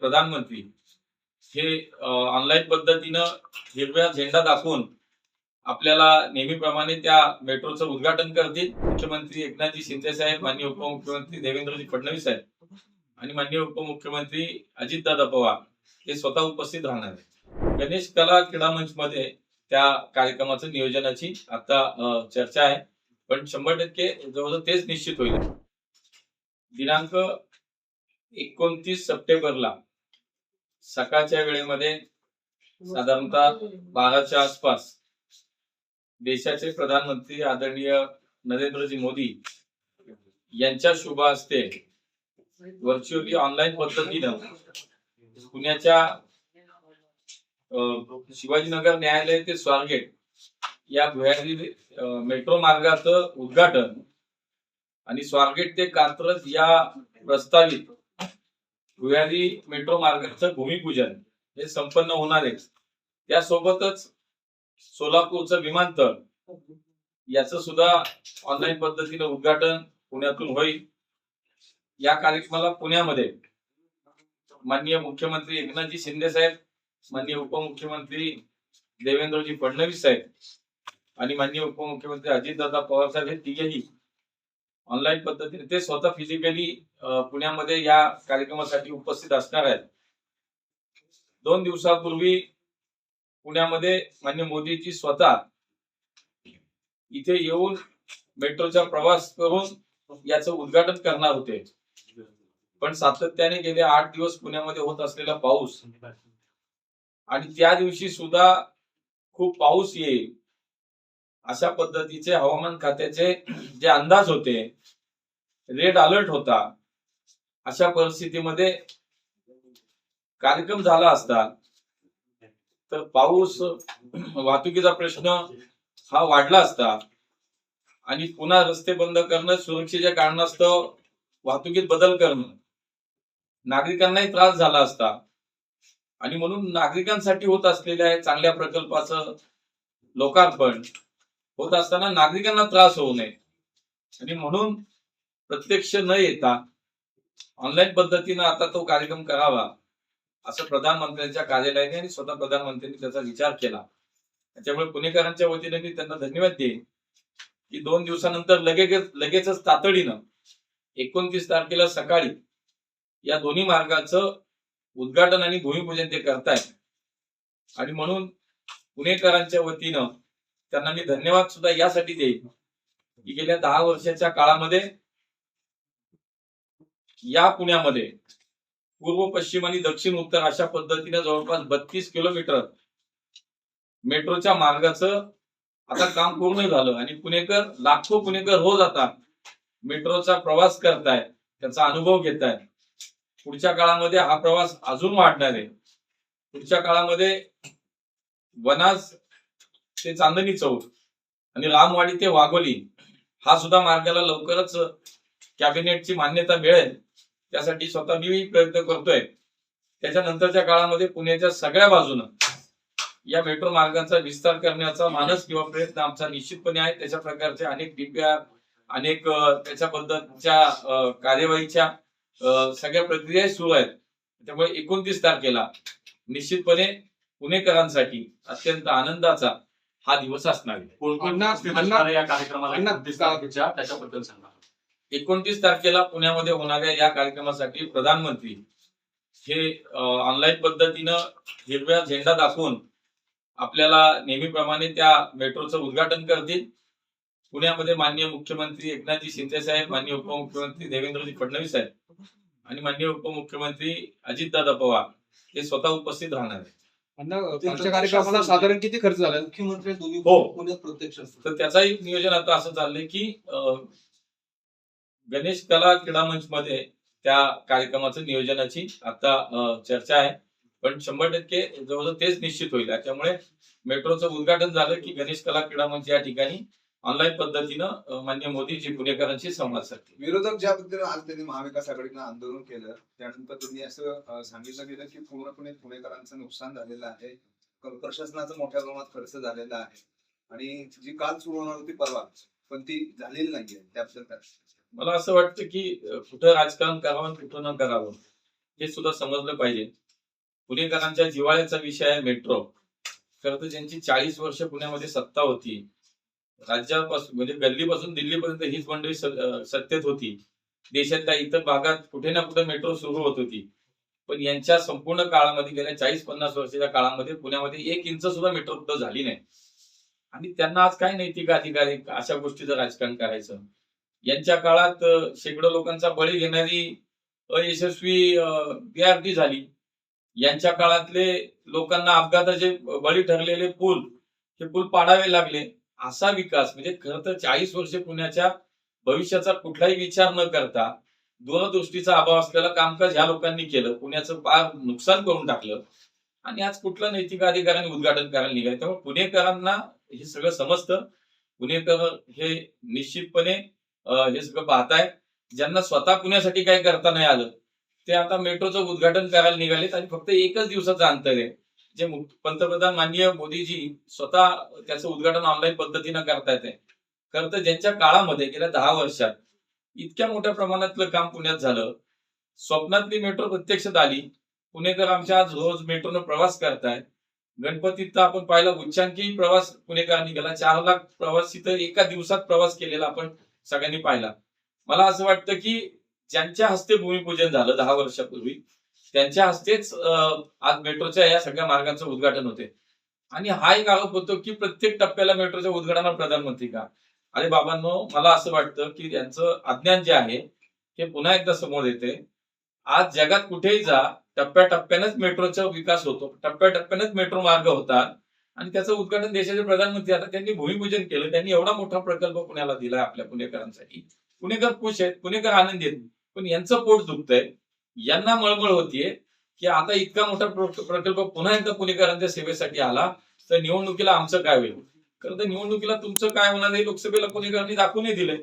प्रधानमंत्री हे ऑनलाईन पद्धतीनं हिरव्या झेंडा दाखवून आपल्याला नेहमीप्रमाणे त्या मेट्रोचं उद्घाटन करतील. मुख्यमंत्री एकनाथजी शिंदे साहेब माननीय उपमुख्यमंत्री देवेंद्रजी फडणवीस साहेब आणि माननीय उपमुख्यमंत्री अजितदादा पवार हे स्वतः उपस्थित राहणार आहेत. गणेश कला क्रीडा मंच मध्ये त्या कार्यक्रमाचं नियोजनाची आता चर्चा आहे. पण शंभर टक्के जवळजवळ तेच निश्चित होईल. दिनांक एकोणतीस सप्टेंबरला सकाळच्या वेळेमध्ये साधारणतः बाराच्या आसपास देशाचे प्रधानमंत्री आदरणीय नरेंद्रजी मोदी यांच्या शुभ हस्ते व्हर्च्युअली ऑनलाईन पद्धतीनं पुण्याच्या शिवाजीनगर न्यायालय ते स्वारगेट या भुयारी मेट्रो मार्गाचं उद्घाटन आणि स्वारगेट ते कात्रज या प्रस्तावित भुयारी मेट्रो मार्गाचं भूमिपूजन हे संपन्न होणार आहे. त्यासोबतच सोलापूरचं विमानतळ याच सुद्धा ऑनलाईन पद्धतीने उद्घाटन पुण्यातून होईल. या कार्यक्रमाला पुण्यामध्ये माननीय मुख्यमंत्री एकनाथजी शिंदे साहेब माननीय उपमुख्यमंत्री देवेंद्रजी फडणवीस साहेब आणि माननीय उपमुख्यमंत्री अजितदादा पवार साहेब हे तिघेही ऑनलाईन पद्धतीने ते स्वतः फिजिकली पुण्यामध्ये या कार्यक्रमासाठी उपस्थित असणार आहेत. दोन दिवसापूर्वी पुण्यामध्ये मान्य मोदीजी स्वतः इथे येऊन मेट्रोचा प्रवास करून याचं उद्घाटन करणार होते. पण सातत्याने गेले आठ दिवस पुण्यामध्ये होत असलेला पाऊस. आणि त्या दिवशी सुद्धा खूप पाऊस येईल. अशा पद्धतीचे हवामान खात्याचे जे अंदाज होते रेड अलर्ट होता अशा परिस्थितीमध्ये कार्यक्रम झाला असता तर पाऊस वाहतुकीचा प्रश्न हा वाढला असता आणि पुन्हा रस्ते बंद करणं सुरक्षेच्या कारणास्तव वाहतुकीत बदल करणं नागरिकांनाही त्रास झाला असता. आणि म्हणून नागरिकांसाठी होत असलेल्या चांगल्या प्रकल्पाचं लोकार्पण होत असताना नागरिकांना त्रास होऊ नये. आणि म्हणून प्रत्यक्ष न येता ऑनलाईन पद्धतीनं आता तो कार्यक्रम करावा असं प्रधानमंत्र्यांच्या कार्यालयाने आणि स्वतः प्रधानमंत्र्यांनी त्याचा विचार केला. त्याच्यामुळे पुणेकरांच्या वतीने मी त्यांना धन्यवाद देईन की दोन दिवसानंतर लगेच लगेचच तातडीनं एकोणतीस तारखेला सकाळी या दोन्ही मार्गाचं उद्घाटन आणि भूमिपूजन ते करतायत. आणि म्हणून पुणेकरांच्या वतीनं त्यांना मी धन्यवाद सुद्धा यासाठी देईन. की गेल्या दहा वर्षाच्या काळामध्ये या पुण्यामध्ये पूर्व पश्चिम आणि दक्षिण उत्तर अशा पद्धतीने जवळपास बत्तीस किलोमीटर मेट्रोच्या मार्गाचं आता काम पूर्ण झालं आणि पुणेकर लाखो पुणेकर हो जातात मेट्रोचा प्रवास करताय त्याचा अनुभव घेत पुढच्या काळामध्ये हा प्रवास अजून वाढणार आहे. पुढच्या काळामध्ये वनाज ते चांदणी चौक आणि रामवाडी ते वाघोली हा सुद्धा मार्गाला लवकरच कॅबिनेटची मान्यता मिळेल. त्यासाठी स्वतः मी प्रयत्न करतोय. त्याच्यानंतरच्या काळामध्ये पुण्याच्या सगळ्या बाजूनं या मेट्रो मार्गाचा विस्तार करण्याचा मानस किंवा प्रयत्न आमचा निश्चितपणे आहे. त्याच्या प्रकारचे अनेक डिप्या अनेक त्याच्याबद्दलच्या कार्यवाहीच्या सगळ्या प्रक्रिया सुरू आहेत. त्यामुळे एकोणतीस तारखेला निश्चितपणे पुणेकरांसाठी अत्यंत आनंदाचा हा दिवस असणार आहे. उपस्थित या कार्यक्रमाला तारखेच्या त्याच्याबद्दल सांगा. एकोणतीस तारखेला पुण्यामध्ये होणाऱ्या या कार्यक्रमासाठी प्रधानमंत्री हे ऑनलाईन पद्धतीनं हिरव्या झेंडा दाखवून आपल्याला नेहमीप्रमाणे त्या मेट्रोचं उद्घाटन करतील. पुण्यामध्ये माननीय मुख्यमंत्री एकनाथजी शिंदे साहेब माननीय उपमुख्यमंत्री देवेंद्रजी फडणवीस साहेब आणि माननीय उपमुख्यमंत्री अजितदादा पवार हे स्वतः उपस्थित राहणार आहेत. कार्यक्रमाला साधारण किती खर्च झाला? मुख्यमंत्री दोन्ही हो. पुण्यात प्रत्यक्ष असतात. तर त्याचाही नियोजन आता असं चाललंय की अं, गणेश कला क्रीडा मंच मध्ये त्या कार्यक्रमाचं नियोजनाची आता अं, चर्चा आहे. पण शंभर टक्के जवळजवळ तेच निश्चित होईल. त्याच्यामुळे मेट्रोचं उद्घाटन झालं की गणेश कला क्रीडा मंच या ठिकाणी ऑनलाईन पद्धतीनं मान्य मोदीजी पुणेकरांशी संवाद साधतील. विरोधक ज्या पद्धतीने आज त्यांनी महाविकास आघाडीनं आंदोलन केलं त्यानंतर त्यांनी असं सांगितलं गेलं की पूर्णपणे पुणेकरांचं नुकसान झालेलं आहे. प्रशासनाचा मोठ्या प्रमाणात खर्च झालेला आहे. आणि जी काल सुरू होणार होती परवा पण ती झालेली नाहीये त्याबद्दल काय? मला असं वाटतं की कुठं राजकारण करावं आणि कुठं न करावं हे सुद्धा समजलं पाहिजे. पुणेकरांच्या जिव्हाळ्याचा विषय आहे मेट्रो. खरं तर ज्यांची चाळीस वर्ष पुण्यामध्ये सत्ता होती राज्यापासून म्हणजे गल्लीपासून दिल्लीपर्यंत हीच मंडळी सत्तेत होती. देशातल्या इतर भागात कुठे ना कुठे मेट्रो सुरू होत होती. पण यांच्या संपूर्ण काळामध्ये गेल्या चाळीस पन्नास वर्षाच्या काळामध्ये पुण्यामध्ये एक इंच सुद्धा मेट्रो कुठं झाली नाही. आणि त्यांना आज काय नैतिक अधिकारी अशा गोष्टीचं राजकारण करायचं? यांच्या काळात शेकडो लोकांचा बळी घेणारी अयशस्वी बीआरटी झाली. यांच्या काळातले लोकांना अपघाताचे बळी ठरलेले पूल हे पूल पाडावे लागले. असा विकास म्हणजे खरं तर चाळीस वर्ष पुण्याच्या भविष्याचा कुठलाही विचार न करता दूरदृष्टीचा अभाव असलेलं कामकाज ह्या लोकांनी केलं पुण्याचं फार नुकसान करून टाकलं. आणि आज कुठलं नैतिक अधिकाऱ्यांनी उद्घाटन करायला निघाले त्यामुळे पुणेकरांना हे सगळं समजतं. पुणेकर हे निश्चितपणे हे सगळं पाहताय. ज्यांना स्वतः पुण्यासाठी काही करता नाही आलं ते आता मेट्रोचं उद्घाटन करायला निघालेत आणि फक्त एकच दिवसाचं अंतर आहे. जे पंतप्रधान माननीय मोदीजी स्वतः त्याचं उद्घाटन ऑनलाईन पद्धतीनं करतायत खरं तर ज्यांच्या काळामध्ये गेल्या दहा वर्षात इतक्या मोठ्या प्रमाणातलं काम पुण्यात झालं. स्वप्नातली मेट्रो प्रत्यक्षात आली. पुणेकर आमच्या आज रोज मेट्रोनं प्रवास करतायत. गणपतीत तर आपण पाहिला उच्चांकी प्रवास पुणेकरांनी केला. चार लाख प्रवासी तर एका दिवसात प्रवास केलेला आपण सगळ्यांनी पाहिला. मला असं वाटतं की ज्यांच्या हस्ते भूमिपूजन झालं दहा वर्षापूर्वी त्यांच्या हस्तेच आज मेट्रोच्या या सगळ्या मार्गांचं उद्घाटन होते. आणि हा एक आरोप होतो की प्रत्येक टप्प्याला मेट्रोच्या उद्घाटनावर प्रधानमंत्री का? अरे बाबांनो मला असं वाटतं की यांचं अज्ञान जे आहे हे पुन्हा एकदा समोर येते. आज जगात कुठेही जा टप्प्याटप्प्यानेच मेट्रोचा विकास होतो. टप्प्याटप्प्यानेच मेट्रो मार्ग होतात. आणि त्याचं उद्घाटन देशाचे प्रधानमंत्री आता त्यांनी भूमिपूजन केलं त्यांनी एवढा मोठा प्रकल्प पुण्याला दिला आपल्या पुणेकरांसाठी. पुणेकर खुश आहेत पुणेकर आनंदी आहेत पण यांचं पोट दुखतंय. यांना मळमळ होतीये की आता इतका मोठा प्रकल्प पुन्हा एकदा पुणेकरांच्या सेवेसाठी आला तर निवडणुकीला आमचं काय होईल? खरं तर निवडणुकीला तुमचं काय होणार हे लोकसभेला पुणेकरांनी दाखवूनही दिलंय.